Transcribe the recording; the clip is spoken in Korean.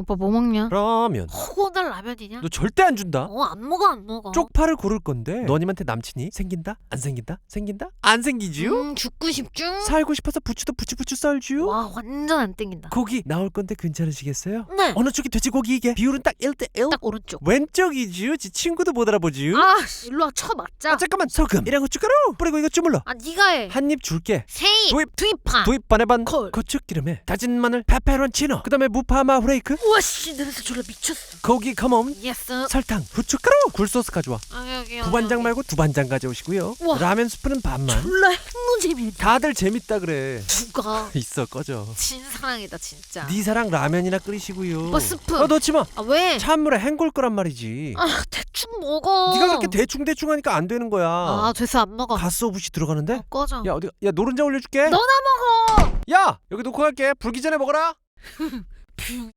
오빠 뭐 먹냐? 라면 허고날 라면이냐? 너 절대 안 준다 어 안 먹어 안 먹어. 쪽파를 고를 건데 너님한테 남친이 생긴다? 안 생긴다? 생긴다? 안 생기지요? 음 죽고 싶죠? 살고 싶어서 부추도 부추부추 썰지요? 와 완전 안 땡긴다. 고기 나올 건데 괜찮으시겠어요? 네. 어느 쪽이 돼지고기 이게? 비율은 딱 1대1? 딱 오른쪽. 왼쪽이지요? 지 친구도 못 알아보지요? 아 씨, 일로 와 쳐 맞자. 아, 잠깐만 소금 이랑 고춧가루 뿌리고 이거 주물러 아 네가 해. 한 입 줄게 세입 도입. 두입판. 도입 반에 반 콜. 고추기름에 다진 마늘 페페론치노 그 다음에 무파마 후레이크 우와 씨 냄새 졸라 미쳤어. 고기 컴온 예스. 설탕 후춧가루 굴소스 가져와 아 여기 여기. 두반장 말고 두반장 가져오시고요 우와. 라면 스프는 반만 졸라 핵노잼이야. 다들 재밌다 그래 누가 있어 꺼져 진사랑이다 진짜. 네 사랑 라면이나 끓이시고요 오빠 스프. 어 넣지 마 아 왜? 찬물에 헹굴 거란 말이지 아 대충 먹어. 네가 그렇게 대충 대충 하니까 안 되는 거야 아 돼서 안 먹어. 가스 오붓이 들어가는데 어, 꺼져. 야 어디 야 노른자 올려줄게 너나 먹어. 야 여기 놓고 갈게 불기 전에 먹어라 뷰.